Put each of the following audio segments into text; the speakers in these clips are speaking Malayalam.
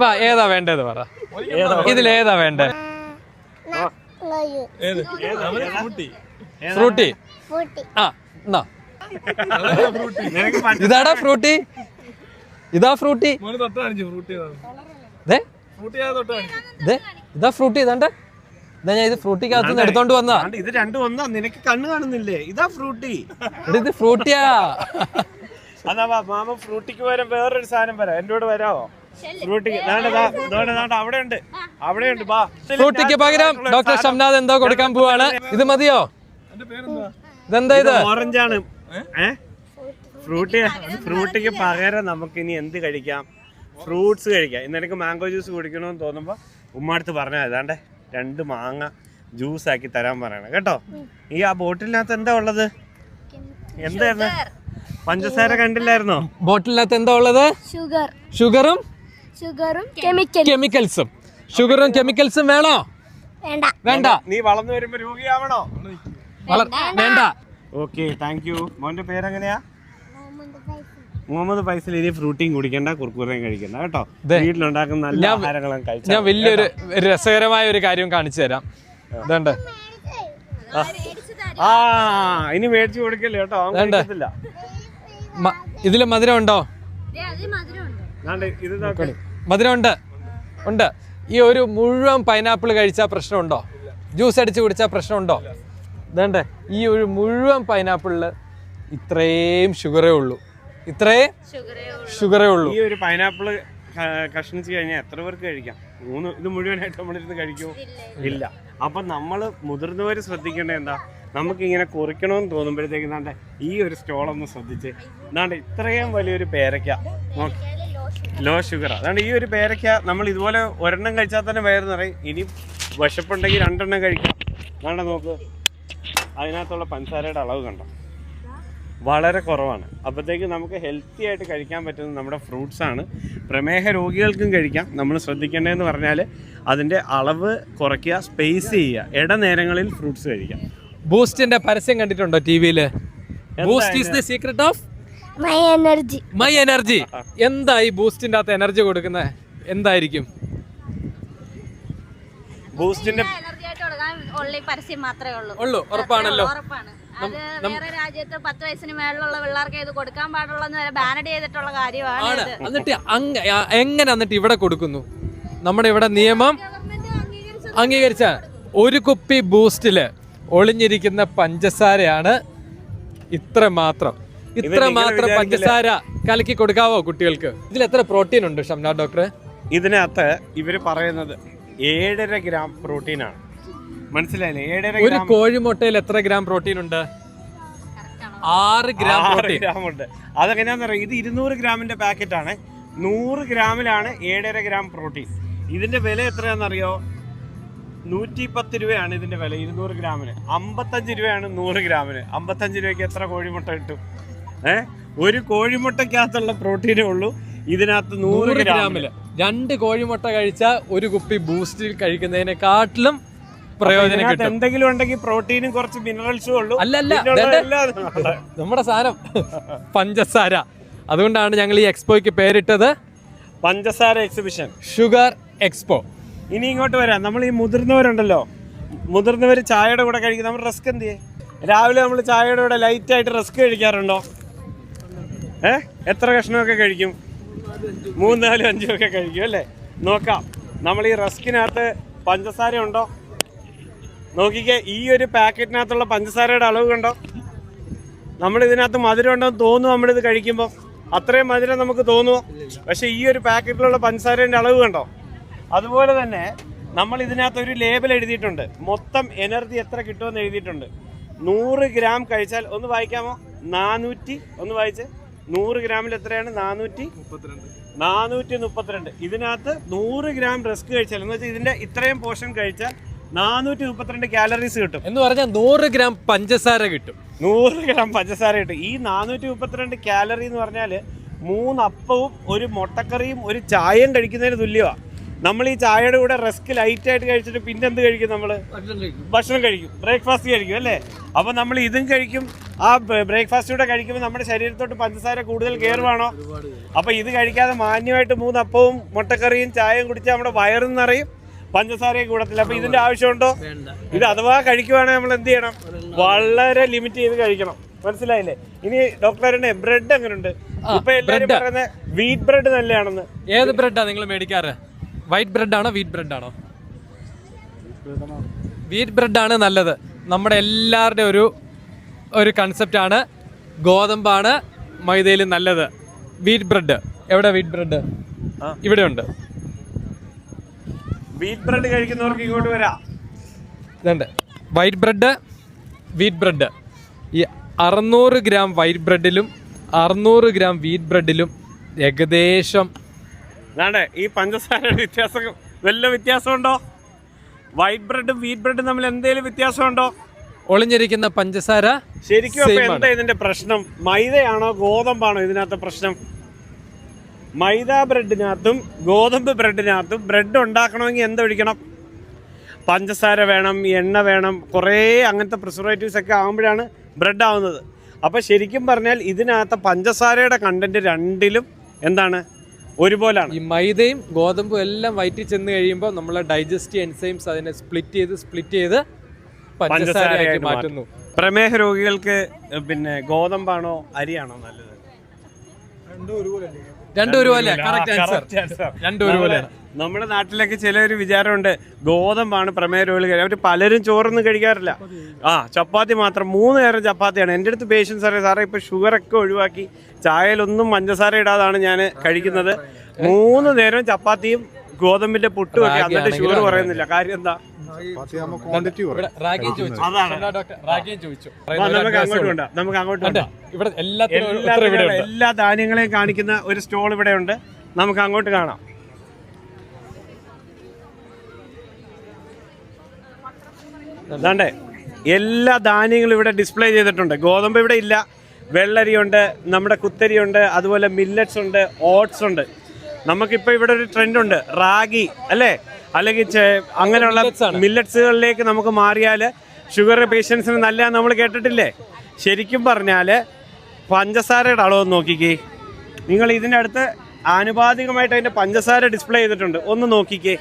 വാ ഏതാ വേണ്ടത് പറ. ഇതിലേതാ വേണ്ടേ? ഫ്രൂട്ടി. ആ എന്നാ ഇതാടാ ഫ്രൂട്ടി. ഇതാ ഫ്രൂട്ടി. ഇതാ ഫ്രൂട്ടി ഇതാണ്ട്. ഇതാ ഞാൻ ഇത് ഫ്രൂട്ടിക്കകത്ത് നിന്ന് എടുത്തോണ്ട് വന്നാ ഇത് രണ്ടും ഒന്നാ നിനക്ക് കണ്ണ് കാണുന്നില്ലേ? ഇതാ ഫ്രൂട്ടി. എടാ, ഇത് ഫ്രൂട്ടിയാ. അതാ വാ, മാമ ഫ്രൂട്ടിക്ക് പകരം വേറൊരു സാധനം വരാം. എന്റെ കൂടെ വരാവോ? ഫ്രൂട്ടിക്ക് ദാണ്ട, ദാ, ദാണ്ട, ദാണ്ട, അവിടെ ഉണ്ട് അവിടെ ഉണ്ട് വാ ഫ്രൂട്ടിക്ക് പകരം ഡോക്ടർ ഷംനാഥ് എന്തോ കൊടുക്കാൻ പോവാണ്. ഇത് മതിയോ? ഇതെന്താ ഇത് ഓറഞ്ച് ആണ് ഫ്രൂട്ടി ഫ്രൂട്ടിക്ക് പകരം നമുക്ക് ഇനി എന്ത് കഴിക്കാം? ഫ്രൂട്ട്സ് കഴിക്കാം. ഇന്ന് എനിക്ക് മാംഗോ ജ്യൂസ് കുടിക്കണമെന്ന് തോന്നുമ്പോൾ ഉമ്മാടുത്ത് പറഞ്ഞാൽ ഏതാണ്ട് രണ്ട് മാങ്ങ ജ്യൂസ് ആക്കി തരാൻ പറയണം. കേട്ടോ? ഈ ആ ബോട്ടിലിനകത്ത് എന്താ ഉള്ളത്? എന്തായിരുന്നു പഞ്ചസാര കണ്ടില്ലായിരുന്നോ? ബോട്ടിലിനകത്ത് എന്താ ഉള്ളത്? ഷുഗർ ഷുഗറും ഷുഗറും കെമിക്കൽസും ഷുഗറും കെമിക്കൽസും വേണോ? വേണ്ട. വേണ്ട. നീ വളർന്നു വരുമ്പോ രോഗിയാവണോ? വേണ്ട. ഓക്കെ താങ്ക് യു മോന്റെ പേരെങ്ങനെയാ? മുഹമ്മദ് ഫൈസൽ. ഇനി ഫ്രൂട്ടിയും കുടിക്കണ്ട കുർക്കുറയും കഴിക്കണ്ട കേട്ടോ? വീട്ടിലുണ്ടാക്കുന്ന നല്ല ആഹാരങ്ങളും കഴിച്ചു ഞാൻ വലിയൊരു രസകരമായ ഒരു കാര്യം കാണിച്ചു തരാം. ഇതുണ്ട്. ആ. ഇനി മേടിച്ചു കൊടുക്കല്ലേ കേട്ടോ? ഇതിൽ മധുരം ഉണ്ടോ? ഇത് നോക്ക്. മധുരം ഉണ്ട്? ഉണ്ട്. ഈ ഒരു മുഴുവൻ പൈനാപ്പിൾ കഴിച്ചാൽ പ്രശ്നമുണ്ടോ? ജ്യൂസ് അടിച്ച് കുടിച്ചാൽ പ്രശ്നമുണ്ടോ? ഇതേണ്ടേ. ഈ ഒരു മുഴുവൻ പൈനാപ്പിളിൽ ഇത്രയും ഷുഗറേ ഉള്ളൂ. ഇത്രേ ഷുഗറേ ഉള്ളൂ. ഈ ഒരു പൈനാപ്പിൾ കഷ്ണിച്ച് കഴിഞ്ഞാൽ എത്ര പേർക്ക് കഴിക്കാം? മൂന്ന് ഇത് മുഴുവനായിട്ട് നമ്മളിരുന്ന് കഴിക്കുമോ ഇല്ല. അപ്പൊ നമ്മൾ മുതിർന്നവര് ശ്രദ്ധിക്കേണ്ടത് എന്താ? നമുക്ക് ഇങ്ങനെ കുറിക്കണമെന്ന് തോന്നുമ്പോഴത്തേക്ക് നാണ്ടെ ഈ ഒരു സ്റ്റോളൊന്ന് ശ്രദ്ധിച്ച് എന്താണ്ട് ഇത്രയും വലിയൊരു പേരയ്ക്ക നോക്ക്. Low sugar. അതാണ് ഈ ഒരു പേരയ്ക്ക നമ്മൾ ഇതുപോലെ ഒരെണ്ണം കഴിച്ചാൽ തന്നെ വയറ് നിറയും. ഇനി വിശപ്പുണ്ടെങ്കിൽ രണ്ടെണ്ണം കഴിക്കാം. വേണ്ട നോക്ക്. അതിനകത്തുള്ള പഞ്ചസാരയുടെ അളവ് കണ്ടോ? വളരെ കുറവാണ്. അപ്പോഴത്തേക്ക് നമുക്ക് ഹെൽത്തി ആയിട്ട് കഴിക്കാൻ പറ്റുന്നത് നമ്മുടെ ഫ്രൂട്ട്സാണ് ആണ്. പ്രമേഹ രോഗികൾക്കും കഴിക്കാം. നമ്മൾ ശ്രദ്ധിക്കേണ്ടതെന്ന് പറഞ്ഞാൽ അതിന്റെ അളവ് കുറയ്ക്കുക സ്പേസ് ചെയ്യുക. ഇടനേരങ്ങളിൽ ഫ്രൂട്ട്സ് കഴിക്കാം. ബൂസ്റ്റിന്റെ പരസ്യം കണ്ടിട്ടുണ്ടോ ടി വിയിൽ Boost is the secret of my energy my energy എന്താ ഈ ബൂസ്റ്റിന്റെ അകത്ത് എനർജി കൊടുക്കുന്നത്? എന്തായിരിക്കും? ബൂസ്റ്റിന്റെ എനർജി ആയിട്ട് കൊടുക്കാൻ ഉള്ളി പരസ്യം മാത്രമേ ഉള്ളൂ. ഉള്ളൂ ഉറപ്പാണല്ലോ. ഉറപ്പാണ്. അത് വേറെ രാജ്യത്ത് പത്ത് വയസ്സിന് മേളിലുള്ള പിള്ളേർക്ക് ഇത് കൊടുക്കാൻ പാടുള്ളെന്ന് വരെ ബാനഡ് ചെയ്തിട്ടുള്ള കാര്യമാണ് ആണ്. ഇത്. എന്നിട്ട് അങ്ങ ആ, എങ്ങനെ എന്നിട്ട് ഇവിടെ കൊടുക്കുന്നു? നമ്മുടെ ഇവിടെ നിയമം അംഗീകരിച്ച ഒരു കുപ്പി ബൂസ്റ്റിൽ ഒളിഞ്ഞിരിക്കുന്ന പഞ്ചസാരയാണ് ഇത്ര മാത്രം ഇത്ര മാത്രം പഞ്ചസാര കലക്കി കൊടുക്കാവോ കുട്ടികൾക്ക്? ഇതിൽ എത്ര പ്രോട്ടീൻ ഉണ്ട് ഷംനാഥ് ഡോക്ടറെ? ഇതിനകത്ത് ഇവർ പറയുന്നത് ഏഴര ഗ്രാം പ്രോട്ടീനാണ് മനസ്സിലായില്ലേ? ഏഴര ഒരു കോഴിമുട്ടയിൽ എത്ര ഗ്രാം പ്രോട്ടീൻ ഉണ്ട്? ആറ് ഗ്രാം ആറ് ഗ്രാം ഉണ്ട്. അതെങ്ങനെയാന്ന് പറയുക ഇത് ഇരുന്നൂറ് ഗ്രാമിന്റെ പാക്കറ്റ് ആണ്. നൂറ് ഗ്രാമിലാണ് ഏഴര ഗ്രാം പ്രോട്ടീൻ ഇതിന്റെ വില എത്രയാണെന്നറിയോ നൂറ്റി പത്ത് രൂപയാണ് ഇതിന്റെ വില ഇരുന്നൂറ് ഗ്രാമിന്. അമ്പത്തഞ്ച് രൂപയാണ് നൂറ് ഗ്രാമിന്. അമ്പത്തഞ്ച് രൂപയ്ക്ക് എത്ര കോഴിമുട്ട കിട്ടും? ഏ? ഒരു കോഴിമുട്ടക്കകത്തുള്ള പ്രോട്ടീനേ ഉള്ളൂ. ഇതിനകത്ത് നൂറ് ഗ്രാമിൽ. രണ്ട് കോഴിമുട്ട കഴിച്ച ഒരു കുപ്പി ബൂസ്റ്റിൽ കഴിക്കുന്നതിനെക്കാട്ടിലും പ്രയോജനം കിട്ടും. എന്തെങ്കിലും ഉണ്ടെങ്കിൽ പ്രോട്ടീനും കുറച്ച് മിനറൽസും ഉള്ളൂ. അല്ല, അല്ല, പിന്നെയുള്ളത് വേണ്ട. എല്ലാം അതിനകത്ത്. നമ്മുടെ സാധനം പഞ്ചസാര. അതുകൊണ്ടാണ് ഞങ്ങൾ ഈ എക്സ്പോയ്ക്ക് പേരിട്ടത്. പഞ്ചസാര എക്സിബിഷൻ. Sugar expo. ഇനി ഇങ്ങോട്ട് വരാം. നമ്മൾ ഈ മുതിർന്നവരുണ്ടല്ലോ. മുതിർന്നവർ ചായയുടെ കൂടെ കഴിക്കും. നമ്മൾ റിസ്ക് എന്ത് ചെയ്യേ? രാവിലെ നമ്മൾ ചായയുടെ കൂടെ ലൈറ്റായിട്ട് റസ്ക് കഴിക്കാറുണ്ടോ? ഏ? എത്ര കഷ്ണമൊക്കെ കഴിക്കും? മൂന്ന് നാലും അഞ്ചും ഒക്കെ കഴിക്കും അല്ലേ? നോക്കാം. നമ്മൾ ഈ റസ്കിനകത്ത് പഞ്ചസാര ഉണ്ടോ? നോക്കിക്കേ ഈ ഒരു പാക്കറ്റിനകത്തുള്ള പഞ്ചസാരയുടെ അളവ് കണ്ടോ? നമ്മൾ ഇതിനകത്ത് മധുരം ഉണ്ടെന്ന് തോന്നും നമ്മളിത് കഴിക്കുമ്പോൾ അത്രയും മധുരം നമുക്ക് തോന്നുമോ പക്ഷെ ഈ ഒരു പാക്കറ്റിലുള്ള പഞ്ചസാരേന്റെ അളവ് കണ്ടോ? അതുപോലെ തന്നെ നമ്മൾ ഇതിനകത്ത് ഒരു ലേബൽ എഴുതിയിട്ടുണ്ട്. മൊത്തം എനർജി എത്ര കിട്ടുമെന്ന് എഴുതിയിട്ടുണ്ട്. നൂറ് ഗ്രാം കഴിച്ചാൽ ഒന്ന് വായിക്കാമോ? നാനൂറ്റി ഒന്ന് വായിച്ച്. നൂറ് ഗ്രാമിൽ എത്രയാണ്? നാനൂറ്റി നാനൂറ്റി മുപ്പത്തിരണ്ട്. ഇതിനകത്ത് നൂറ് ഗ്രാം റസ്ക് കഴിച്ചാൽ എന്ന് വെച്ചാൽ ഇതിന്റെ ഇത്രയും പോർഷൻ കഴിച്ചാൽ നാനൂറ്റി മുപ്പത്തിരണ്ട് കാലറീസ് കിട്ടും. എന്ന് പറഞ്ഞാൽ നൂറ് ഗ്രാം പഞ്ചസാര കിട്ടും. നൂറ് ഗ്രാം പഞ്ചസാര കിട്ടും. ഈ നാനൂറ്റി മുപ്പത്തിരണ്ട് കാലറി എന്ന് പറഞ്ഞാൽ മൂന്ന് അപ്പവും ഒരു മുട്ടക്കറിയും ഒരു ചായയും കഴിക്കുന്നതിന് തുല്യമാണ് നമ്മൾ ഈ ചായയുടെ കൂടെ റസ്ക് ലൈറ്റ് ആയിട്ട് കഴിച്ചിട്ട് പിന്നെ എന്ത് കഴിക്കും നമ്മൾ ഭക്ഷണം കഴിക്കും. ബ്രേക്ക്ഫാസ്റ്റ് കഴിക്കും. അല്ലേ? അപ്പോൾ നമ്മൾ ഇതും കഴിക്കും. ആ ബ്രേക്ക്ഫാസ്റ്റ് കൂടെ കഴിക്കുമ്പോൾ നമ്മുടെ ശരീരത്തോട്ട് പഞ്ചസാര കൂടുതൽ കയറുവാണോ അപ്പോൾ ഇത് കഴിക്കാതെ മാന്യമായിട്ട് മൂന്ന് അപ്പവും മുട്ടക്കറിയും ചായയും കുടിച്ചാൽ നമ്മുടെ വയറും നിറയും പഞ്ചസാരയും കൂടത്തില്ല. അപ്പോൾ ഇതിന്റെ ആവശ്യമുണ്ടോ? ഇത് അഥവാ കഴിക്കുവാണെങ്കിൽ നമ്മൾ എന്ത് ചെയ്യണം? വളരെ ലിമിറ്റ് ചെയ്ത് കഴിക്കണം. മനസ്സിലായില്ലേ? ഇനി ഡോക്ടറിന്റെ ബ്രെഡ് എങ്ങനെയുണ്ട് ഇപ്പൊ എല്ലാരും പറയുന്നത് വീറ്റ് ബ്രെഡ് നല്ലതാണെന്ന്. ഏത് ബ്രെഡാ നിങ്ങൾ മേടിക്കാറ്? വൈറ്റ് ബ്രെഡ് ആണോ വീറ്റ് ബ്രെഡ് ആണോ? വീറ്റ് ബ്രെഡ് ആണ് നല്ലത്. നമ്മുടെ എല്ലാവരുടെ ഒരു ഒരു കൺസെപ്റ്റ് ആണ് ഗോതമ്പാണ് മൈദയിൽ നല്ലത്. വീറ്റ് ബ്രെഡ് എവിടെ വീറ്റ് ബ്രെഡ്. ഇവിടെ ഉണ്ട്. വീറ്റ് ബ്രെഡ് കഴിക്കുന്നവർക്ക് ഇങ്ങോട്ട് വരാം. ഇതുണ്ട്. വൈറ്റ് ബ്രെഡ് വീറ്റ് ബ്രെഡ് ഈ അറുന്നൂറ് ഗ്രാം വൈറ്റ് ബ്രെഡിലും അറുന്നൂറ് ഗ്രാം വീറ്റ് ബ്രെഡിലും ഏകദേശം അതാണ്ട് ഈ പഞ്ചസാരയുടെ വ്യത്യാസം വല്ല വ്യത്യാസമുണ്ടോ? വൈറ്റ് ബ്രെഡും വീറ്റ് ബ്രെഡും തമ്മിൽ എന്തെങ്കിലും വ്യത്യാസമുണ്ടോ? ഒളിഞ്ഞിരിക്കുന്ന പഞ്ചസാര ശരിക്കും അപ്പൊ എന്താ ഇതിന്റെ പ്രശ്നം? മൈദയാണോ ഗോതമ്പാണോ ഇതിനകത്ത് പ്രശ്നം? മൈദ ബ്രെഡിനകത്തും ഗോതമ്പ് ബ്രെഡിനകത്തും ബ്രെഡ് ഉണ്ടാക്കണമെങ്കിൽ എന്തൊഴിക്കണം പഞ്ചസാര വേണം എണ്ണ വേണം കുറേ അങ്ങനത്തെ പ്രിസർവേറ്റീവ്സ് ഒക്കെ ആകുമ്പോഴാണ് ബ്രെഡ് ആവുന്നത്. അപ്പോൾ ശരിക്കും പറഞ്ഞാൽ ഇതിനകത്ത് പഞ്ചസാരയുടെ കണ്ടന്റ് രണ്ടിലും എന്താണ്? ഒരുപോലാണ്. ഈ മൈദയും ഗോതമ്പും എല്ലാം വയറ്റിൽ ചെന്ന് കഴിയുമ്പോൾ നമ്മളെ ഡൈജസ്റ്റീവ് എൻസൈംസ് അതിനെ സ്പ്ലിറ്റ് ചെയ്ത് സ്പ്ലിറ്റ് ചെയ്ത് പഞ്ചസാരയാക്കി മാറ്റുന്നു. പ്രമേഹ രോഗികൾക്ക് പിന്നെ ഗോതമ്പാണോ അരിയാണോ നല്ലത്? രണ്ടും ഒരുപോലെ രണ്ടും ഒരുപോലെയാണ് നമ്മുടെ നാട്ടിലൊക്കെ ചില ഒരു വിചാരമുണ്ട് ഗോതമ്പാണ് പ്രമേയ രോഗികൾ അവർ പലരും ചോറൊന്നും കഴിക്കാറില്ല. ആ ചപ്പാത്തി മാത്രം. മൂന്ന് നേരം ചപ്പാത്തിയാണ്. എന്റെ അടുത്ത് പേഷ്യൻസ് അറിയാം സാറേ ഇപ്പൊ ഷുഗർ ഒക്കെ ഒഴിവാക്കി. ചായയിലൊന്നും പഞ്ചസാര ഇടാതാണ് ഞാൻ കഴിക്കുന്നത്. മൂന്ന് നേരം ചപ്പാത്തിയും ഗോതമ്പിന്റെ പുട്ട് റാഗി എന്നിട്ട് ഷുഗർ പറയുന്നില്ല. കാര്യം എന്താ? ഇവിടെ റാഗിയും ചോദിച്ചു. അതാണ്. ഡോക്ടർ റാഗിയും ചോദിച്ചു. നമുക്ക് നമുക്ക് അങ്ങോട്ട് കണ്ടോ? ഇവിടെ എല്ലാത്തിനും എല്ലാ ഉത്തരം ഇവിടെ ഉണ്ട് എല്ലാ ധാന്യങ്ങളെയും കാണിക്കുന്ന ഒരു സ്റ്റോൾ ഇവിടെ ഉണ്ട് നമുക്ക് അങ്ങോട്ട് കാണാം. അതാണ്ടേ എല്ലാ ധാന്യങ്ങളും ഇവിടെ ഡിസ്പ്ലേ ചെയ്തിട്ടുണ്ട്. ഗോതമ്പ് ഇവിടെ ഇല്ല. വെള്ളരിയുണ്ട് നമ്മുടെ കുത്തരിയുണ്ട് അതുപോലെ മില്ലറ്റ്സ് ഉണ്ട് ഓട്സ് ഉണ്ട്. നമുക്കിപ്പോൾ ഇവിടെ ഒരു ട്രെൻഡ് ഉണ്ട്. റാഗി അല്ലേ? അല്ലെങ്കിൽ അങ്ങനെയുള്ള മില്ലറ്റ്സുകളിലേക്ക് നമുക്ക് മാറിയാൽ ഷുഗർ പേഷ്യൻസിന് നല്ല നമ്മൾ കേട്ടിട്ടില്ലേ? ശരിക്കും പറഞ്ഞാൽ പഞ്ചസാരയുടെ അളവ് നോക്കിക്കേ. നിങ്ങൾ ഇതിന്റെ അടുത്ത് ആനുപാതികമായിട്ട് അതിന്റെ പഞ്ചസാര ഡിസ്പ്ലേ ചെയ്തിട്ടുണ്ട്. ഒന്ന് നോക്കിക്കേ.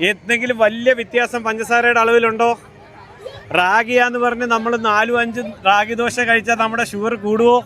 എന്തെങ്കിലും വലിയ വ്യത്യാസം പഞ്ചസാരയുടെ അളവിലുണ്ടോ? റാഗിയാന്ന് പറഞ്ഞ് നമ്മൾ നാലും അഞ്ചും റാഗി ദോശ കഴിച്ചാൽ നമ്മുടെ ഷുഗർ കൂടുമോ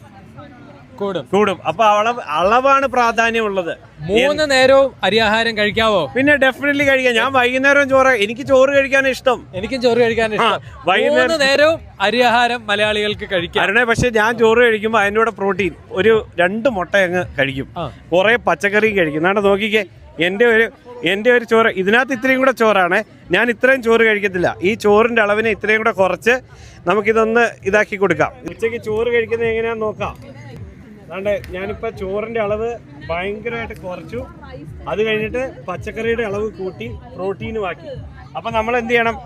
കൂടും. കൂടും. അപ്പോൾ അളവ് അളവാണ് പ്രാധാന്യമുള്ളത്. മൂന്ന് നേരവും അരിയാഹാരം കഴിക്കാവോ? പിന്നെ ഡെഫിനറ്റ്ലി കഴിക്കാം. ഞാൻ വൈകുന്നേരം ചോറ് എനിക്ക് ചോറ് കഴിക്കാൻ ഇഷ്ടം. എനിക്കും ചോറ് കഴിക്കാൻ ഇഷ്ടം. മൂന്ന് നേരവും അരിയാഹാരം മലയാളികൾക്ക് കഴിക്കാം. അരണേ പക്ഷെ ഞാൻ ചോറ് കഴിക്കുമ്പോൾ അതിന്റെ കൂടെ പ്രോട്ടീൻ ഒരു രണ്ട് മുട്ട അങ്ങ് കഴിക്കും. കുറേ പച്ചക്കറി കഴിക്കും. നാട്ടെ നോക്കിക്കേ എന്റെ ഒരു എന്റെ ഒരു ചോറ് ഇതിനകത്ത് ഇത്രയും കൂടെ ചോറാണ്. ഞാൻ ഇത്രയും ചോറ് കഴിക്കത്തില്ല. ഈ ചോറിന്റെ അളവിനെ ഇത്രയും കൂടെ കുറച്ച് നമുക്കിതൊന്ന് ഇതാക്കി കൊടുക്കാം. ഉച്ചയ്ക്ക് ചോറ് കഴിക്കുന്നത് എങ്ങനെയാണെന്ന് നോക്കാം. അതാണ്ട് ഞാനിപ്പോൾ ചോറിന്റെ അളവ് ഭയങ്കരമായിട്ട് കുറച്ചു. അത് കഴിഞ്ഞിട്ട് പച്ചക്കറിയുടെ അളവ് കൂട്ടി പ്രോട്ടീനും ആക്കി. അപ്പം നമ്മൾ എന്ത് ചെയ്യണം?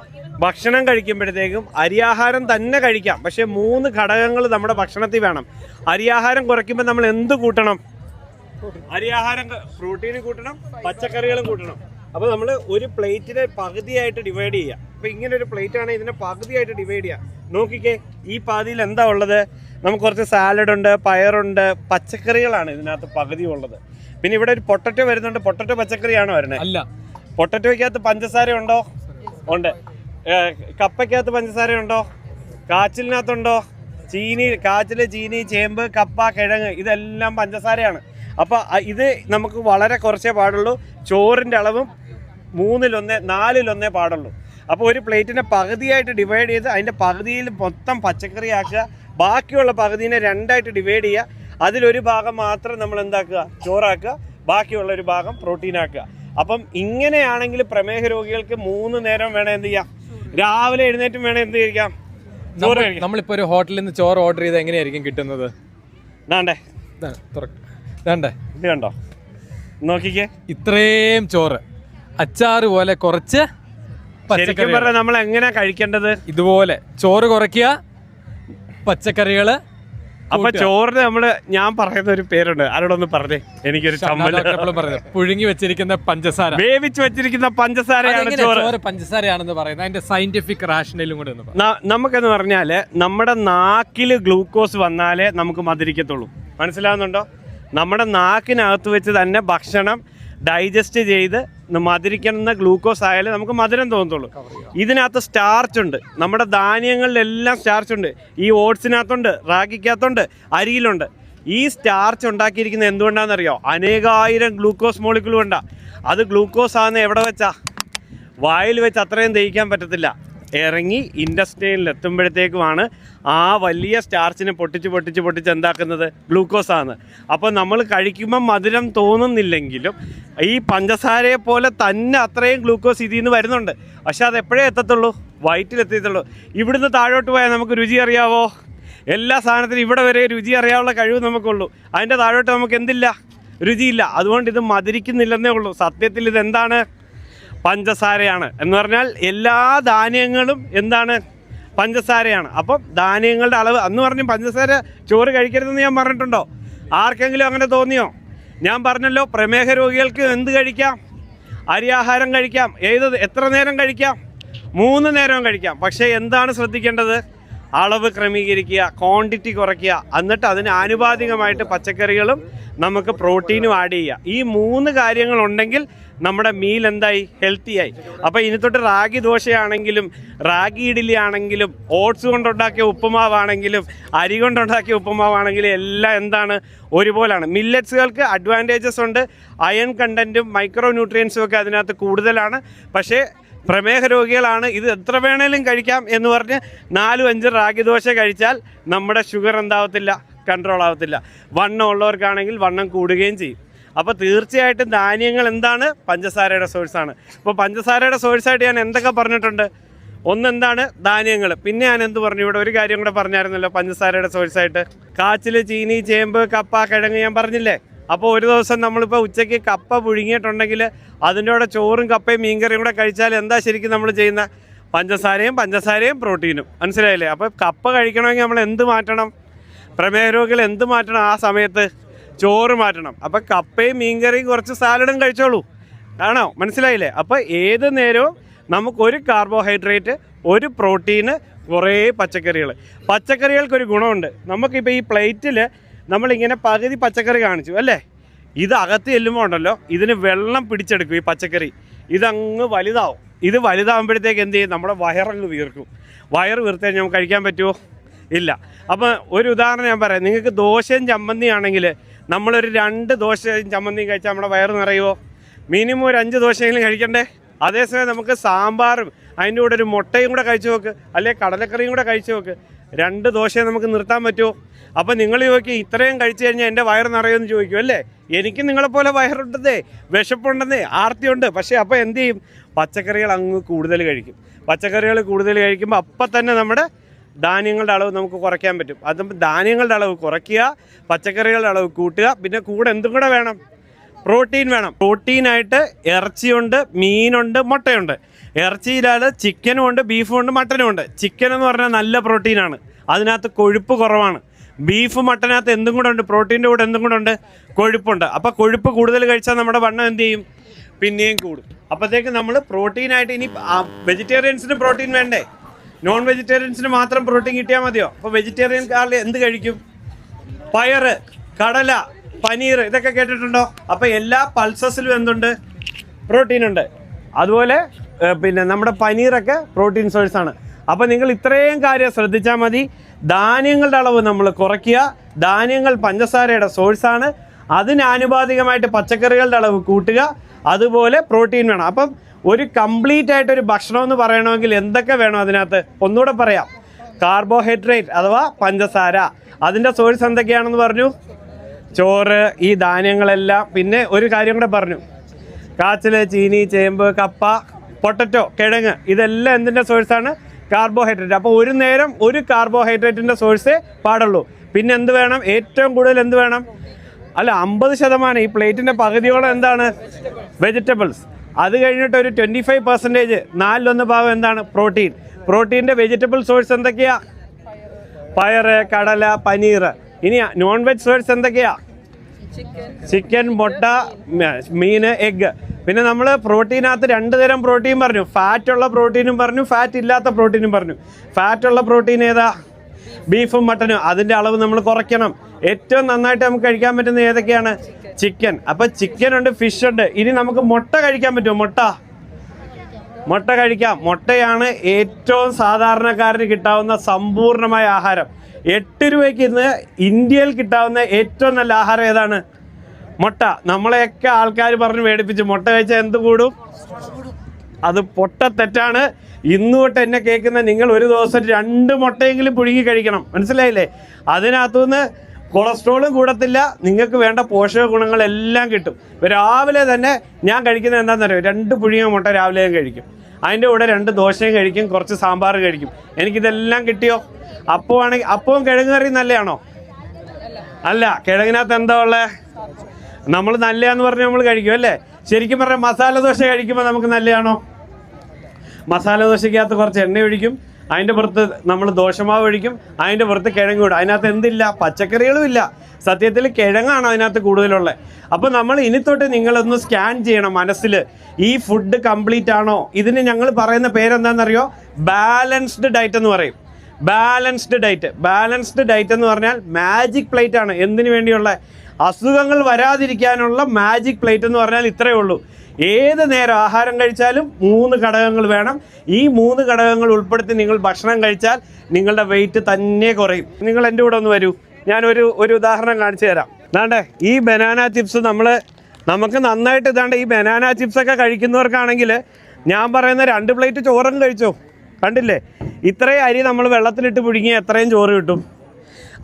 ഭക്ഷണം കഴിക്കുമ്പോഴത്തേക്കും അരിയാഹാരം തന്നെ കഴിക്കാം. പക്ഷേ മൂന്ന് ഘടകങ്ങൾ നമ്മുടെ ഭക്ഷണത്തിൽ വേണം. അരിയാഹാരം കുറയ്ക്കുമ്പോൾ നമ്മൾ എന്ത് കൂട്ടണം? അരിയാഹാരം പ്രോട്ടീനും കൂട്ടണം പച്ചക്കറികളും കൂട്ടണം. അപ്പോൾ നമ്മൾ ഒരു പ്ലേറ്റിനെ പകുതിയായിട്ട് ഡിവൈഡ് ചെയ്യുക. അപ്പോൾ ഇങ്ങനെ ഒരു പ്ലേറ്റ് ആണ് ഇതിനെ പകുതിയായിട്ട് ഡിവൈഡ് ചെയ്യുക. നോക്കിക്കേ ഈ പാതിയിൽ എന്താ ഉള്ളത്? നമുക്ക് കുറച്ച് സാലഡ് ഉണ്ട് പയറുണ്ട് പച്ചക്കറികളാണ് ഇതിനകത്ത് പകുതി ഉള്ളത്. പിന്നെ ഇവിടെ ഒരു പൊട്ടറ്റോ വരുന്നുണ്ട്. പൊട്ടറ്റോ പച്ചക്കറിയാണോ വരണേ അല്ല. പൊട്ടറ്റോയ്ക്കകത്ത് പഞ്ചസാര ഉണ്ടോ? ഉണ്ട്. കപ്പയ്ക്കകത്ത് പഞ്ചസാര ഉണ്ടോ? കാച്ചിലിനകത്തുണ്ടോ? ചീനി കാച്ചിൽ ചീനി ചേമ്പ് കപ്പ കിഴങ്ങ് ഇതെല്ലാം പഞ്ചസാരയാണ്. അപ്പോൾ ഇത് നമുക്ക് വളരെ കുറച്ചേ പാടുള്ളൂ. ചോറിന്റെ അളവും മൂന്നിലൊന്നേ നാലിലൊന്നേ പാടുള്ളൂ. അപ്പോൾ ഒരു പ്ലേറ്റിനെ പകുതിയായിട്ട് ഡിവൈഡ് ചെയ്ത് അതിന്റെ പകുതിയിൽ മൊത്തം പച്ചക്കറി ആക്കുക. ബാക്കിയുള്ള പകുതിനെ രണ്ടായിട്ട് ഡിവൈഡ് ചെയ്യുക. അതിലൊരു ഭാഗം മാത്രം നമ്മൾ എന്താക്കുക? ചോറാക്കുക. ബാക്കിയുള്ള ഒരു ഭാഗം പ്രോട്ടീൻ ആക്കുക. അപ്പം ഇങ്ങനെയാണെങ്കിൽ പ്രമേഹ രോഗികൾക്ക് മൂന്ന് നേരം വേണം എന്ത് ചെയ്യാം? രാവിലെ എഴുന്നേറ്റും വേണം എന്ത് കഴിക്കാം ചോറ് കഴിക്കാം. നമ്മളിപ്പോ ഒരു ഹോട്ടലിൽ നിന്ന് ചോറ് ഓർഡർ ചെയ്ത് എങ്ങനെയായിരിക്കും കിട്ടുന്നത്? ഇത് കണ്ടോ? നോക്കിക്കേ. ഇത്രയും ചോറ്. അച്ചാറ് പോലെ കുറച്ച് ശരിക്കും പച്ചക്കറി പറഞ്ഞാൽ നമ്മൾ എങ്ങനെയാ കഴിക്കേണ്ടത്? ഇതുപോലെ ചോറ് കുറയ്ക്കുക പച്ചക്കറികൾ അപ്പൊ ചോറിന് നമ്മൾ ഞാൻ പറയുന്ന ഒരു പേരുണ്ട്. ആരോടൊന്ന് പറഞ്ഞേ. എനിക്കൊരു പുഴുങ്ങി വെച്ചിരിക്കുന്ന പഞ്ചസാര. വേവിച്ച് വെച്ചിരിക്കുന്ന പഞ്ചസാരയാണ് ചോറ്? പഞ്ചസാരയാണെന്ന് പറയുന്നത്? അതിന്റെ സയന്റിഫിക് റാഷണലും കൂടെ നമുക്കെന്ന് പറഞ്ഞാൽ നമ്മുടെ നാക്കിൽ ഗ്ലൂക്കോസ് വന്നാലേ നമുക്ക് മധുരിക്കത്തുള്ളൂ. മനസ്സിലാവുന്നുണ്ടോ? നമ്മുടെ നാക്കിനകത്ത് വെച്ച് തന്നെ ഭക്ഷണം ഡൈജസ്റ്റ് ചെയ്ത് മധുരിക്കുന്ന ഗ്ലൂക്കോസ് ആയാലേ നമുക്ക് മധുരം തോന്നത്തുള്ളൂ. ഇതിനകത്ത് സ്റ്റാർച്ച് ഉണ്ട്. നമ്മുടെ ധാന്യങ്ങളിലെല്ലാം സ്റ്റാർച്ച് ഉണ്ട്. ഈ ഓട്സിനകത്തുണ്ട് റാഗിക്കകത്തുണ്ട് അരിയിലുണ്ട്. ഈ സ്റ്റാർച്ച് ഉണ്ടാക്കിയിരിക്കുന്നത് എന്തുകൊണ്ടാണെന്നറിയോ? അനേകായിരം ഗ്ലൂക്കോസ് മോളിക്കുൾ കൊണ്ടാ. അത് ഗ്ലൂക്കോസ് ആകുന്ന എവിടെ വെച്ചാ? വായിൽ വെച്ച് അത്രയും ദഹിക്കാൻ പറ്റത്തില്ല. ഇറങ്ങി ഇൻഡസ്ട്രിയിൽ എത്തുമ്പോഴത്തേക്കുമാണ് ആ വലിയ സ്റ്റാർച്ചിനെ പൊട്ടിച്ച് പൊട്ടിച്ച് പൊട്ടിച്ച് എന്താക്കുന്നത്? ഗ്ലൂക്കോസ് ആണ്. അപ്പോൾ നമ്മൾ കഴിക്കുമ്പം മധുരം തോന്നുന്നില്ലെങ്കിലും ഈ പഞ്ചസാരയെ പോലെ തന്നെ അത്രയും ഗ്ലൂക്കോസ് ഇതിൽ നിന്ന് വരുന്നുണ്ട്. പക്ഷേ അത് എപ്പോഴേ എത്തത്തുള്ളൂ? വയറ്റിലെത്തിയത്തുള്ളൂ ഇവിടുന്ന് താഴോട്ട് പോയാൽ നമുക്ക് രുചി അറിയാവോ? എല്ലാ സാധനത്തിനും ഇവിടെ വരെ രുചി അറിയാനുള്ള കഴിവ് നമുക്കുള്ളൂ. അതിന്റെ താഴോട്ട് നമുക്ക് എന്തില്ല? രുചിയില്ല. അതുകൊണ്ട് ഇത് മധുരിക്കുന്നില്ലെന്നേ ഉള്ളൂ. സത്യത്തിൽ ഇതെന്താണ്? പഞ്ചസാരയാണ്. എന്ന് പറഞ്ഞാൽ എല്ലാ ധാന്യങ്ങളും എന്താണ്? പഞ്ചസാരയാണ്. അപ്പം ധാന്യങ്ങളുടെ അളവ് അന്ന് പറഞ്ഞു പഞ്ചസാര ചോറ് കഴിക്കരുതെന്ന് ഞാൻ പറഞ്ഞിട്ടുണ്ടോ? ആർക്കെങ്കിലും അങ്ങനെ തോന്നിയോ? ഞാൻ പറഞ്ഞല്ലോ പ്രമേഹ രോഗികൾക്ക് എന്ത് കഴിക്കാം? അരിയാഹാരം കഴിക്കാം. ഏത് എത്ര നേരം കഴിക്കാം? മൂന്ന് നേരവും കഴിക്കാം. പക്ഷേ എന്താണ് ശ്രദ്ധിക്കേണ്ടത്? അളവ് ക്രമീകരിക്കുക ക്വാണ്ടിറ്റി കുറയ്ക്കുക എന്നിട്ട് അതിന് ആനുപാതികമായിട്ട് പച്ചക്കറികളും നമുക്ക് പ്രോട്ടീനും ആഡ് ചെയ്യുക. ഈ മൂന്ന് കാര്യങ്ങളുണ്ടെങ്കിൽ നമ്മുടെ മീൽ എന്തായി? ഹെൽത്തിയായി അപ്പോൾ ഇനി തൊട്ട് റാഗി ദോശയാണെങ്കിലും റാഗി ഇഡ്ഡലി ആണെങ്കിലും ഓട്സ് കൊണ്ടുണ്ടാക്കിയ ഉപ്പുമാവാണെങ്കിലും അരി കൊണ്ടുണ്ടാക്കിയ ഉപ്പുമാവാണെങ്കിലും എല്ലാം എന്താണ്? ഒരുപോലാണ്. മില്ലറ്റ്സുകൾക്ക് അഡ്വാന്റേജസ് ഉണ്ട്. അയൺ കണ്ടന്റും മൈക്രോ ന്യൂട്രിയൻസും ഒക്കെ അതിനകത്ത് കൂടുതലാണ്. പക്ഷേ പ്രമേഹ രോഗികളാണ് ഇത് എത്ര വേണേലും കഴിക്കാം എന്ന് പറഞ്ഞ് നാലും അഞ്ച് റാഗി ദോശ കഴിച്ചാൽ നമ്മുടെ ഷുഗർ എന്താവത്തില്ല കൺട്രോൾ ആവത്തില്ല. വണ്ണം ഉള്ളവർക്കാണെങ്കിൽ വണ്ണം കൂടുകയും ചെയ്യും. അപ്പോൾ തീർച്ചയായിട്ടും ധാന്യങ്ങൾ എന്താണ്? പഞ്ചസാരയുടെ സോഴ്സാണ് അപ്പോൾ പഞ്ചസാരയുടെ സോഴ്സായിട്ട് ഞാൻ എന്തൊക്കെ പറഞ്ഞിട്ടുണ്ട്? ഒന്നെന്താണ്? ധാന്യങ്ങൾ. പിന്നെ ഞാൻ എന്ത് പറഞ്ഞു? ഇവിടെ ഒരു കാര്യം കൂടെ പറഞ്ഞായിരുന്നല്ലോ പഞ്ചസാരയുടെ സോഴ്സായിട്ട് കാച്ചിൽ ചീനി ചേമ്പ് കപ്പ കിഴങ്ങ് ഞാൻ പറഞ്ഞില്ലേ? അപ്പോൾ ഒരു ദിവസം നമ്മളിപ്പോൾ ഉച്ചയ്ക്ക് കപ്പ പുഴുങ്ങിയിട്ടുണ്ടെങ്കിൽ അതിന്റെ കൂടെ ചോറും കപ്പയും മീൻകറിയും കൂടെ കഴിച്ചാൽ എന്താ ശരിക്കും നമ്മൾ ചെയ്യുന്ന? പഞ്ചസാരയും പഞ്ചസാരയും പ്രോട്ടീനും. മനസ്സിലായില്ലേ? അപ്പോൾ കപ്പ കഴിക്കണമെങ്കിൽ നമ്മൾ എന്ത് മാറ്റണം? പ്രമേഹ രോഗികൾ എന്ത് മാറ്റണം ആ സമയത്ത്? ചോറ് മാറ്റണം. അപ്പോൾ കപ്പയും മീൻകറിയും കുറച്ച് സാലഡും കഴിച്ചോളൂ. ആണോ? മനസ്സിലായില്ലേ? അപ്പോൾ ഏത് നേരവും നമുക്കൊരു കാർബോഹൈഡ്രേറ്റ് ഒരു പ്രോട്ടീന് കുറേ പച്ചക്കറികൾ. പച്ചക്കറികൾക്കൊരു ഗുണമുണ്ട്. നമുക്കിപ്പോൾ ഈ പ്ലേറ്റിൽ നമ്മളിങ്ങനെ പകുതി പച്ചക്കറി കാണിച്ചു അല്ലേ? ഇത് അകത്ത് ചെല്ലുമ്പോൾ ഉണ്ടല്ലോ ഇതിന് വെള്ളം പിടിച്ചെടുക്കും ഈ പച്ചക്കറി. ഇതങ്ങ് വലുതാവും. ഇത് വലുതാകുമ്പോഴത്തേക്ക് എന്ത് ചെയ്യും? നമ്മുടെ വയറങ്ങ് വീർക്കും. വയറ് വീർത്തേ നമുക്ക് കഴിക്കാൻ പറ്റുമോ ഇല്ല. അപ്പോൾ ഒരു ഉദാഹരണം ഞാൻ പറയാം. നിങ്ങൾക്ക് ദോശയും ചമ്മന്തിയാണെങ്കിൽ നമ്മളൊരു രണ്ട് ദോശയും ചമ്മന്തിയും കഴിച്ചാൽ നമ്മുടെ വയറ് നിറയുമോ മിനിമം ഒരു അഞ്ച് ദോശയെങ്കിലും കഴിക്കണ്ടേ? അതേസമയം നമുക്ക് സാമ്പാറും അതിന്റെ കൂടെ ഒരു മുട്ടയും കൂടെ കഴിച്ചു നോക്ക്. അല്ലെങ്കിൽ കടലക്കറിയും കൂടെ കഴിച്ചു നോക്ക്. രണ്ട് ദോശയെ നമുക്ക് നിർത്താൻ പറ്റുമോ അപ്പോൾ നിങ്ങൾ ചോദിക്കും ഇത്രയും കഴിച്ചു കഴിഞ്ഞാൽ എന്റെ വയറ് നിറയുമെന്ന് ചോദിക്കും അല്ലേ? എനിക്ക് നിങ്ങളെപ്പോലെ വയറുണ്ടെന്നേ വിശപ്പുണ്ടെന്നേ ആർത്തിയുണ്ട്. പക്ഷേ അപ്പോൾ എന്ത് ചെയ്യും? പച്ചക്കറികൾ അങ്ങ് കൂടുതൽ കഴിക്കും. പച്ചക്കറികൾ കൂടുതൽ കഴിക്കുമ്പോൾ അപ്പം തന്നെ നമ്മുടെ ധാന്യങ്ങളുടെ അളവ് നമുക്ക് കുറയ്ക്കാൻ പറ്റും. അത് ധാന്യങ്ങളുടെ അളവ് കുറയ്ക്കുക പച്ചക്കറികളുടെ അളവ് കൂട്ടുക പിന്നെ കൂടെ എന്തും കൂടെ വേണം? പ്രോട്ടീൻ വേണം. പ്രോട്ടീനായിട്ട് ഇറച്ചിയുണ്ട് മീനുണ്ട് മുട്ടയുണ്ട്. ഇറച്ചിയിലാണ് ചിക്കനും ഉണ്ട് ബീഫും ഉണ്ട് മട്ടനും ഉണ്ട്. ചിക്കൻ എന്ന് പറഞ്ഞാൽ നല്ല പ്രോട്ടീനാണ് അതിനകത്ത് കൊഴുപ്പ് കുറവാണ്. ബീഫ് മട്ടനകത്ത് എന്തും കൂടെ ഉണ്ട്. പ്രോട്ടീന്റെ കൂടെ എന്തും കൂടെ ഉണ്ട്. കൊഴുപ്പുണ്ട്. അപ്പോൾ കൊഴുപ്പ് കൂടുതൽ കഴിച്ചാൽ നമ്മുടെ വണ്ണം എന്ത് ചെയ്യും? പിന്നെയും കൂടും. അപ്പോഴത്തേക്ക് നമ്മൾ പ്രോട്ടീനായിട്ട് ഇനി വെജിറ്റേറിയൻസിന് പ്രോട്ടീൻ വേണ്ടേ? നോൺ വെജിറ്റേറിയൻസിന് മാത്രം പ്രോട്ടീൻ കിട്ടിയാൽ മതിയോ? അപ്പോൾ വെജിറ്റേറിയൻ കാറിൽ എന്ത് കഴിക്കും? പയറ് കടല പനീർ ഇതൊക്കെ കേട്ടിട്ടുണ്ടോ? അപ്പോൾ എല്ലാ പൾസസിലും എന്തുണ്ട്? പ്രോട്ടീൻ ഉണ്ട്. അതുപോലെ പിന്നെ നമ്മുടെ പനീറൊക്കെ പ്രോട്ടീൻ സോഴ്സ് ആണ്. അപ്പോൾ നിങ്ങൾ ഇത്രയും കാര്യം ശ്രദ്ധിച്ചാൽ മതി. ധാന്യങ്ങളുടെ അളവ് നമ്മൾ കുറയ്ക്കുക. ധാന്യങ്ങൾ പഞ്ചസാരയുടെ സോഴ്സാണ് അതിനാനുപാതികമായിട്ട് പച്ചക്കറികളുടെ അളവ് കൂട്ടുക. അതുപോലെ പ്രോട്ടീൻ വേണം. അപ്പം ഒരു കംപ്ലീറ്റ് ആയിട്ട് ഒരു ഭക്ഷണം എന്ന് പറയണമെങ്കിൽ എന്തൊക്കെ വേണം അതിനകത്ത്? ഒന്നുകൂടെ പറയാം. കാർബോഹൈഡ്രേറ്റ് അഥവാ പഞ്ചസാര. അതിന്റെ സോഴ്സ് എന്തൊക്കെയാണെന്ന് പറഞ്ഞു? ചോറ് ഈ ധാന്യങ്ങളെല്ലാം. പിന്നെ ഒരു കാര്യം കൂടെ പറഞ്ഞു. കാച്ചിൽ ചീനി ചേമ്പ് കപ്പ പൊട്ടറ്റോ കിഴങ്ങ് ഇതെല്ലാം എന്തിന്റെ സോഴ്സാണ് കാർബോഹൈഡ്രേറ്റ് അപ്പോൾ ഒരു നേരം ഒരു കാർബോഹൈഡ്രേറ്റിന്റെ സോഴ്സേ പാടുള്ളൂ. പിന്നെ എന്ത് വേണം? ഏറ്റവും കൂടുതൽ എന്ത് വേണം? അല്ല അമ്പത് ശതമാനം. ഈ പ്ലേറ്റിന്റെ പകുതിയോളം എന്താണ്? വെജിറ്റബിൾസ് അത് കഴിഞ്ഞിട്ട് ഒരു ട്വന്റി ഫൈവ് പെർസെന്റേജ് നാലിലൊന്ന് ഭാഗം എന്താണ്? പ്രോട്ടീൻ പ്രോട്ടീന്റെ വെജിറ്റബിൾ സോഴ്സ് എന്തൊക്കെയാ? പയറ് കടല പനീർ. ഇനി നോൺ വെജ് സോഴ്സ് എന്തൊക്കെയാ ചിക്കൻ മുട്ട മീൻ മീന് എഗ്ഗ് പിന്നെ നമ്മൾ പ്രോട്ടീനകത്ത് രണ്ട് തരം പ്രോട്ടീൻ പറഞ്ഞു. ഫാറ്റ് ഉള്ള പ്രോട്ടീനും പറഞ്ഞു ഫാറ്റ് ഇല്ലാത്ത പ്രോട്ടീനും പറഞ്ഞു. ഫാറ്റ് ഉള്ള പ്രോട്ടീൻ ഏതാ? ബീഫും മട്ടനും. അതിന്റെ അളവ് നമ്മൾ കുറയ്ക്കണം. ഏറ്റവും നന്നായിട്ട് നമുക്ക് കഴിക്കാൻ പറ്റുന്ന ഏതൊക്കെയാണ്? ചിക്കൻ. അപ്പം ചിക്കൻ ഉണ്ട് ഫിഷ് ഉണ്ട് ഇനി നമുക്ക് മുട്ട കഴിക്കാൻ പറ്റുമോ? മുട്ട? മുട്ട കഴിക്കാം. മുട്ടയാണ് ഏറ്റവും സാധാരണക്കാരന് കിട്ടാവുന്ന സമ്പൂർണമായ ആഹാരം. എട്ട് രൂപയ്ക്ക് ഇന്ന് ഇന്ത്യയിൽ കിട്ടാവുന്ന ഏറ്റവും നല്ല ആഹാരം ഏതാണ്? മുട്ട. നമ്മളെയൊക്കെ ആൾക്കാർ പറഞ്ഞ് മേടിപ്പിച്ച് മുട്ട കഴിച്ചാൽ എന്ത് കൂടും? അത് പൊട്ട തെറ്റാണ്. ഇന്ന് തൊട്ട് എന്നെ കേൾക്കുന്ന നിങ്ങൾ ഒരു ദിവസം രണ്ട് മുട്ടയെങ്കിലും പുഴുങ്ങി കഴിക്കണം. മനസ്സിലായില്ലേ? അതിനകത്തുനിന്ന് കൊളസ്ട്രോളും കൂടത്തില്ല. നിങ്ങൾക്ക് വേണ്ട പോഷക ഗുണങ്ങളെല്ലാം കിട്ടും. രാവിലെ തന്നെ ഞാൻ കഴിക്കുന്നത് എന്താണെന്നറിയോ? രണ്ട് പുഴുങ്ങിയ മുട്ട രാവിലെയും കഴിക്കും. അതിന്റെ കൂടെ രണ്ട് ദോശയും കഴിക്കും കുറച്ച് സാമ്പാർ കഴിക്കും. എനിക്കിതെല്ലാം കിട്ടിയോ? അപ്പോൾ ആണെങ്കിൽ അപ്പവും കിഴങ്ങ് കറി നല്ലതാണോ? അല്ല കിഴങ്ങിനകത്ത് എന്താ ഉള്ളത് നമ്മൾ നല്ലതാന്ന് പറഞ്ഞ് നമ്മൾ കഴിക്കും അല്ലേ? ശരിക്കും പറഞ്ഞാൽ മസാല ദോശ കഴിക്കുമ്പോൾ നമുക്ക് നല്ലതാണോ മസാല ദോശയ്ക്കകത്ത് കുറച്ച് എണ്ണ ഒഴിക്കും അതിന്റെ പുറത്ത് നമ്മൾ ദോശമാവ് ഒഴിക്കും അതിന്റെ പുറത്ത് കിഴങ്ങ് വിടും അതിനകത്ത് എന്തില്ല? പച്ചക്കറികളും ഇല്ല. സത്യത്തിൽ കിഴങ്ങാണ് അതിനകത്ത് കൂടുതലുള്ളത് അപ്പോൾ നമ്മൾ ഇനി തൊട്ട് നിങ്ങളൊന്ന് സ്കാൻ ചെയ്യണം മനസ്സിൽ ഈ ഫുഡ് കംപ്ലീറ്റ് ആണോ? ഇതിന് ഞങ്ങൾ പറയുന്ന പേരെന്താണെന്നറിയോ ബാലൻസ്ഡ് ഡയറ്റ് എന്ന് പറയും. Balanced diet. ബാലൻസ്ഡ് ഡയറ്റ് എന്ന് പറഞ്ഞാൽ മാജിക് പ്ലേറ്റ് ആണ്. എന്തിനു വേണ്ടിയുള്ള? അസുഖങ്ങൾ വരാതിരിക്കാനുള്ള മാജിക് പ്ലേറ്റ് എന്ന് പറഞ്ഞാൽ ഇത്രയേ ഉള്ളൂ. ഏത് നേരം ആഹാരം കഴിച്ചാലും മൂന്ന് ഘടകങ്ങൾ വേണം. ഈ മൂന്ന് ഘടകങ്ങൾ ഉൾപ്പെടുത്തി നിങ്ങൾ ഭക്ഷണം കഴിച്ചാൽ നിങ്ങളുടെ വെയിറ്റ് തന്നെ കുറയും. നിങ്ങൾ എന്റെ കൂടെ ഒന്ന് വരൂ. ഞാനൊരു ഒരു ഉദാഹരണം കാണിച്ചു തരാം. ഇതാണ്ടേ ഈ ബനാന ചിപ്സ് നമ്മൾ നമുക്ക് നന്നായിട്ട് ഇതാണ്ട് ഈ ബനാന ചിപ്സൊക്കെ കഴിക്കുന്നവർക്കാണെങ്കിൽ ഞാൻ പറയുന്ന രണ്ട് പ്ലേറ്റ് ചോറും കഴിച്ചോ? കണ്ടില്ലേ? ഇത്രയും അരി നമ്മൾ വെള്ളത്തിലിട്ട് പുഴുങ്ങി എത്രയും ചോറ് കിട്ടും.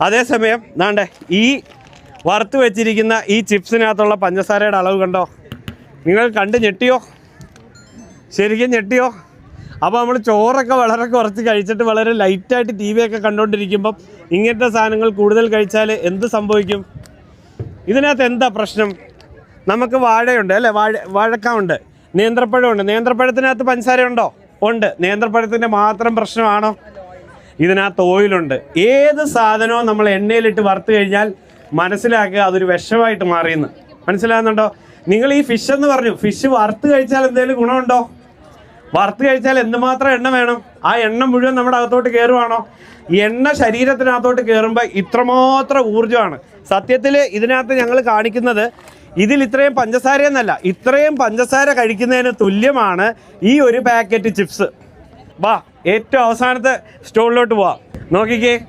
അതേസമയം ദാണ്ടേ ഈ വറുത്ത് വെച്ചിരിക്കുന്ന ഈ ചിപ്സിനകത്തുള്ള പഞ്ചസാരയുടെ അളവ് കണ്ടോ? നിങ്ങൾ കണ്ട് ഞെട്ടിയോ? ശരിക്കും ഞെട്ടിയോ? അപ്പോൾ നമ്മൾ ചോറൊക്കെ വളരെ കുറച്ച് കഴിച്ചിട്ട് വളരെ ലൈറ്റായിട്ട് ടി വി ഒക്കെ കണ്ടുകൊണ്ടിരിക്കുമ്പം ഇങ്ങനത്തെ സാധനങ്ങൾ കൂടുതൽ കഴിച്ചാൽ എന്ത് സംഭവിക്കും? ഇതിനകത്ത് എന്താ പ്രശ്നം? നമുക്ക് വാഴയുണ്ട് അല്ലേ? വാഴ വാഴക്കാവുണ്ട്. നേന്ത്രപ്പഴമുണ്ട്. നേന്ത്രപ്പഴത്തിനകത്ത് പഞ്ചസാരയുണ്ടോ? ഉണ്ട്. നേന്ത്രപ്പഴത്തിന്റെ മാത്രം പ്രശ്നമാണോ? ഇതിനകത്ത് ഓയിലുണ്ട് ഏത് സാധനവും നമ്മൾ എണ്ണയിലിട്ട് വറുത്ത് കഴിഞ്ഞാൽ മനസ്സിലാക്കുക അതൊരു വിഷമായിട്ട് മാറിയെന്ന്. മനസ്സിലാകുന്നുണ്ടോ? നിങ്ങൾ ഈ ഫിഷ് എന്ന് പറഞ്ഞു ഫിഷ് വറുത്ത് കഴിച്ചാൽ എന്തെങ്കിലും ഗുണമുണ്ടോ? വറുത്ത് കഴിച്ചാൽ എന്തുമാത്രം എണ്ണ വേണം? ആ എണ്ണ മുഴുവൻ നമ്മുടെ അകത്തോട്ട് കയറുവാണോ? എണ്ണ ശരീരത്തിനകത്തോട്ട് കയറുമ്പോൾ ഇത്രമാത്രം ഊർജമാണ്. സത്യത്തിൽ ഇതിനകത്ത് ഞങ്ങൾ കാണിക്കുന്നത് ഇതിൽ ഇത്രയും പഞ്ചസാര എന്നല്ല ഇത്രയും പഞ്ചസാര കഴിക്കുന്നതിന് തുല്യമാണ് ഈ ഒരു പാക്കറ്റ് ചിപ്സ് വാ ഏറ്റവും അവസാനത്തെ സ്റ്റോളിലോട്ട് പോവാം. നോക്കിക്കേ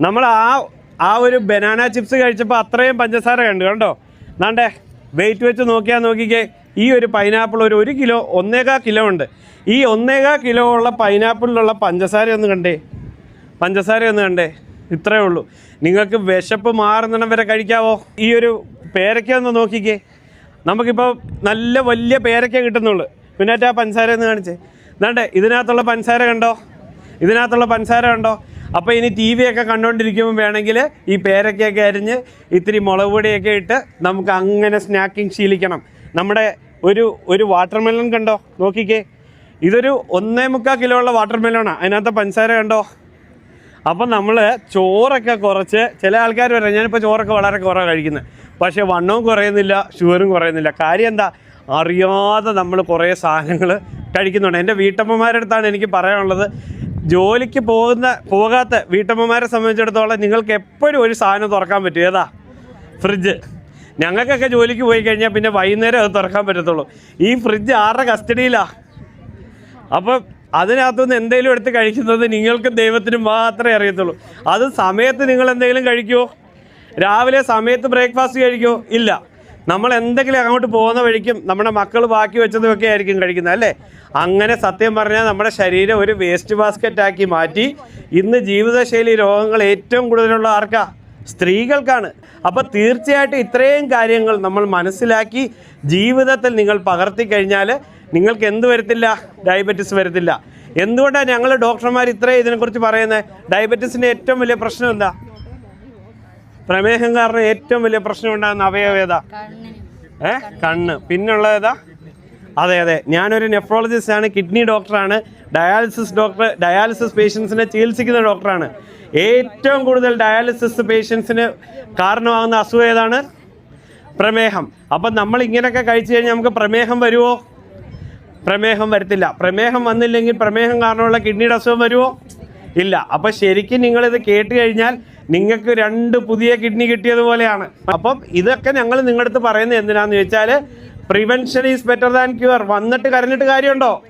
നമ്മൾ ആ ആ ഒരു ബനാന ചിപ്സ് കഴിച്ചപ്പോൾ അത്രയും പഞ്ചസാര കണ്ടു കണ്ടോ? നാണ്ടേ വെയിറ്റ് വെച്ച് നോക്കിയാൽ നോക്കിക്കേ ഈ ഒരു പൈനാപ്പിൾ ഒരു ഒരു കിലോ ഒന്നേകാ കിലോ ഉണ്ട്. ഈ ഒന്നേകാ കിലോ ഉള്ള പൈനാപ്പിളിലുള്ള പഞ്ചസാര ഒന്ന് കണ്ടേ? പഞ്ചസാര ഒന്ന് കണ്ടേ? ഇത്രയേ ഉള്ളൂ. നിങ്ങൾക്ക് വിശപ്പ് മാറുന്നിടം വരെ കഴിക്കാവോ? ഈ ഒരു പേരയ്ക്ക ഒന്ന് നോക്കിക്കേ. നമുക്കിപ്പോൾ നല്ല വലിയ പേരയ്ക്ക കിട്ടുന്നുള്ളൂ. പിന്നെ ആ പഞ്ചസാര ഒന്ന് കാണിച്ചേ. എന്താണ്ടേ ഇതിനകത്തുള്ള പഞ്ചസാര കണ്ടോ? ഇതിനകത്തുള്ള പഞ്ചസാര കണ്ടോ? അപ്പോൾ ഇനി ടി വി ഒക്കെ കണ്ടുകൊണ്ടിരിക്കുമ്പോൾ വേണമെങ്കിൽ ഈ പേരക്കയൊക്കെ അരിഞ്ഞ് ഇത്തിരി മുളക് പൊടിയൊക്കെ ഇട്ട് നമുക്ക് അങ്ങനെ സ്നാക്കിങ് ശീലിക്കണം. നമ്മുടെ ഒരു ഒരു വാട്ടർ മെലൺ കണ്ടോ? നോക്കിക്കേ. ഇതൊരു ഒന്നേ മുക്കാൽ കിലോ ഉള്ള വാട്ടർ മെലണാണ് അതിനകത്ത് പഞ്ചസാര കണ്ടോ? അപ്പം നമ്മൾ ചോറൊക്കെ കുറച്ച് ചില ആൾക്കാർ പറയാം ഞാനിപ്പോൾ ചോറൊക്കെ വളരെ കുറവാണ് കഴിക്കുന്നത് പക്ഷേ വണ്ണവും കുറയുന്നില്ല ഷുഗറും കുറയുന്നില്ല. കാര്യം എന്താ? അറിയാതെ നമ്മൾ കുറേ സാധനങ്ങൾ കഴിക്കുന്നുണ്ട്. എന്റെ വീട്ടമ്മമാരുടെ അടുത്താണ് എനിക്ക് പറയാനുള്ളത്. ജോലിക്ക് പോകുന്ന പോകാത്ത വീട്ടമ്മമാരെ സംബന്ധിച്ചിടത്തോളം നിങ്ങൾക്ക് എപ്പോഴും ഒരു സാധനം തുറക്കാൻ പറ്റും. ഏതാ? ഫ്രിഡ്ജ്. ഞങ്ങൾക്കൊക്കെ ജോലിക്ക് പോയി കഴിഞ്ഞാൽ പിന്നെ വൈകുന്നേരം അത് തുറക്കാൻ പറ്റത്തുള്ളൂ. ഈ ഫ്രിഡ്ജ് ആരുടെ കസ്റ്റഡിയിലാണ് അപ്പം അതിനകത്തുനിന്ന് എന്തെങ്കിലും എടുത്ത് കഴിക്കുന്നത് നിങ്ങൾക്കും ദൈവത്തിനും മാത്രമേ അറിയത്തുള്ളൂ. അത് സമയത്ത് നിങ്ങൾ എന്തെങ്കിലും കഴിക്കുമോ രാവിലെ സമയത്ത് ബ്രേക്ക്ഫാസ്റ്റ് കഴിക്കുമോ ഇല്ല. നമ്മൾ എന്തെങ്കിലും അങ്ങോട്ട് പോകുന്ന വഴിക്കും നമ്മുടെ മക്കൾ ബാക്കി വെച്ചതുമൊക്കെ ആയിരിക്കും കഴിക്കുന്നത് അല്ലേ? അങ്ങനെ സത്യം പറഞ്ഞാൽ നമ്മുടെ ശരീരം ഒരു വേസ്റ്റ് ബാസ്ക്കറ്റ് ആക്കി മാറ്റി ഇന്ന് ജീവിതശൈലി രോഗങ്ങൾ ഏറ്റവും കൂടുതലുള്ള ആർക്കാ? സ്ത്രീകൾക്കാണ്. അപ്പോൾ തീർച്ചയായിട്ടും ഇത്രയും കാര്യങ്ങൾ നമ്മൾ മനസ്സിലാക്കി ജീവിതത്തിൽ നിങ്ങൾ പകർത്തി കഴിഞ്ഞാൽ നിങ്ങൾക്ക് എന്ത് വരത്തില്ല? ഡയബറ്റിസ് വരത്തില്ല. എന്തുകൊണ്ടാണ് ഞങ്ങൾ ഡോക്ടർമാർ ഇത്രയും ഇതിനെക്കുറിച്ച് പറയുന്നത് ഡയബറ്റീസിന്റെ ഏറ്റവും വലിയ പ്രശ്നം എന്താ? പ്രമേഹം കാരണം ഏറ്റവും വലിയ പ്രശ്നം ഉണ്ടാകുന്ന അവയവം ഏതാ? ഏ? കണ്ണ്. പിന്നുള്ള ഏതാ? അതെ അതെ. ഞാനൊരു നെഫ്രോളജിസ്റ്റ് ആണ് കിഡ്നി ഡോക്ടറാണ് ഡയാലിസിസ് ഡോക്ടർ ഡയാലിസിസ് പേഷ്യൻസിനെ ചികിത്സിക്കുന്ന ഡോക്ടറാണ് ഏറ്റവും കൂടുതൽ ഡയാലിസിസ് പേഷ്യൻസിന് കാരണമാകുന്ന അസുഖം ഏതാണ്? പ്രമേഹം. അപ്പം നമ്മൾ ഇങ്ങനെയൊക്കെ കഴിച്ചു കഴിഞ്ഞാൽ നമുക്ക് പ്രമേഹം വരുമോ പ്രമേഹം വരത്തില്ല. പ്രമേഹം വന്നില്ലെങ്കിൽ പ്രമേഹം കാരണമുള്ള കിഡ്നിയുടെ അസുഖം വരുമോ ഇല്ല. അപ്പം ശരിക്കും നിങ്ങളിത് കേട്ട് കഴിഞ്ഞാൽ നിങ്ങൾക്ക് രണ്ട് പുതിയ കിഡ്നി കിട്ടിയതുപോലെയാണ് അപ്പം ഇതൊക്കെ ഞങ്ങൾ നിങ്ങളുടെ അടുത്ത് പറയുന്നത് എന്തിനാന്ന് ചോദിച്ചാൽ prevention is better than cure വന്നിട്ട് കരഞ്ഞിട്ട് കാര്യമുണ്ടോ?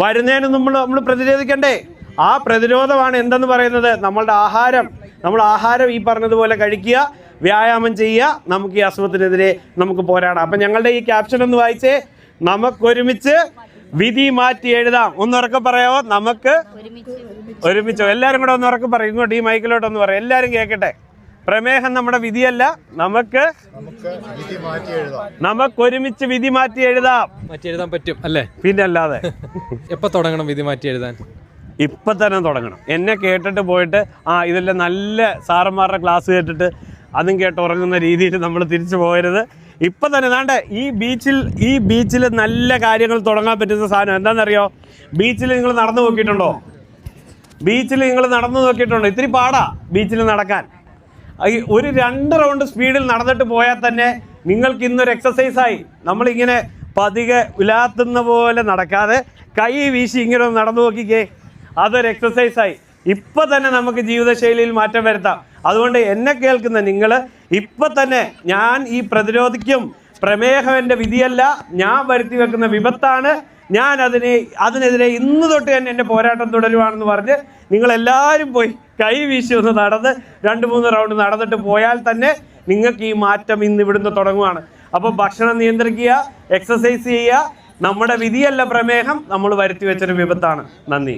വരുന്നതിന് നമ്മൾ നമ്മൾ പ്രതിരോധിക്കണ്ടേ? ആ പ്രതിരോധമാണ് എന്തെന്ന് പറയുന്നത്? നമ്മളുടെ ആഹാരം. നമ്മൾ ആഹാരം ഈ പറഞ്ഞതുപോലെ കഴിക്കുക വ്യായാമം ചെയ്യുക നമുക്ക് ഈ അസുഖത്തിനെതിരെ നമുക്ക് പോരാടാം. അപ്പം ഞങ്ങളുടെ ഈ ക്യാപ്ഷൻ ഒന്ന് വായിച്ചേ. നമുക്കൊരുമിച്ച് വിധി മാറ്റി എഴുതാം. ഒന്നുറക്കെ പറയാമോ നമുക്ക് ഒരുമിച്ചോ എല്ലാവരും കൂടെ ഒന്ന് ഉറക്കം പറയും. ഇങ്ങോട്ട് ഈ മൈക്കിലോട്ട് ഒന്ന് പറയാം. എല്ലാവരും കേക്കട്ടെ? പ്രമേഹം നമ്മുടെ വിധിയല്ല. നമുക്ക് നമുക്ക് ഒരുമിച്ച് വിധി മാറ്റി എഴുതാം. മാറ്റി എഴുതാൻ പറ്റും അല്ലേ? പിന്നെ അല്ലാതെ എപ്പോ തുടങ്ങണം വിധി മാറ്റി എഴുതാൻ? ഇപ്പം തന്നെ തുടങ്ങണം. എന്നെ കേട്ടിട്ട് പോയിട്ട് ആ ഇതെല്ലാം നല്ല സാറന്മാരുടെ ക്ലാസ് കേട്ടിട്ട് അതും കേട്ട് ഉറങ്ങുന്ന രീതിയിൽ നമ്മൾ തിരിച്ചു പോയരുത് ഇപ്പം തന്നെ നാണ്ട ഈ ബീച്ചിൽ ഈ ബീച്ചിൽ നല്ല കാര്യങ്ങൾ തുടങ്ങാൻ പറ്റുന്ന സാധനം എന്താണെന്നറിയോ? ബീച്ചിൽ നിങ്ങൾ നടന്നു നോക്കിയിട്ടുണ്ടോ? ബീച്ചിൽ നിങ്ങൾ നടന്നു നോക്കിയിട്ടുണ്ട്. ഇത്തിരി പാടാ ബീച്ചിൽ നടക്കാൻ. ഒരു രണ്ട് റൗണ്ട് സ്പീഡിൽ നടന്നിട്ട് പോയാൽ തന്നെ നിങ്ങൾക്ക് ഇന്നൊരു എക്സസൈസായി നമ്മളിങ്ങനെ പതികെ ഉലാത്തുന്ന പോലെ നടക്കാതെ കൈ വീശി ഇങ്ങനെ നടന്നു നോക്കിക്കേ. അതൊരു എക്സസൈസായി ഇപ്പം തന്നെ നമുക്ക് ജീവിതശൈലിയിൽ മാറ്റം വരുത്താം. അതുകൊണ്ട് എന്നെ കേൾക്കുന്ന നിങ്ങൾ ഇപ്പം തന്നെ ഞാൻ ഈ പ്രതിരോധിക്കും. പ്രമേഹം എന്റെ വിധിയല്ല. ഞാൻ വരുത്തി വെക്കുന്ന വിപത്താണ്. ഞാൻ അതിനെ അതിനെതിരെ ഇന്ന് തൊട്ട് തന്നെ എന്റെ പോരാട്ടം തുടരുവാണെന്ന് പറഞ്ഞ് നിങ്ങളെല്ലാവരും പോയി കൈ വീശി ഒന്ന് നടന്ന് രണ്ട് മൂന്ന് റൗണ്ട് നടന്നിട്ട് പോയാൽ തന്നെ നിങ്ങൾക്ക് ഈ മാറ്റം ഇന്ന് ഇവിടുന്ന് തുടങ്ങുവാണ്. അപ്പോൾ ഭക്ഷണം നിയന്ത്രിക്കുക എക്സസൈസ് ചെയ്യുക. നമ്മുടെ വിധിയല്ല പ്രമേഹം നമ്മൾ വരുത്തി വെച്ചൊരു വിപത്താണ്. നന്ദി.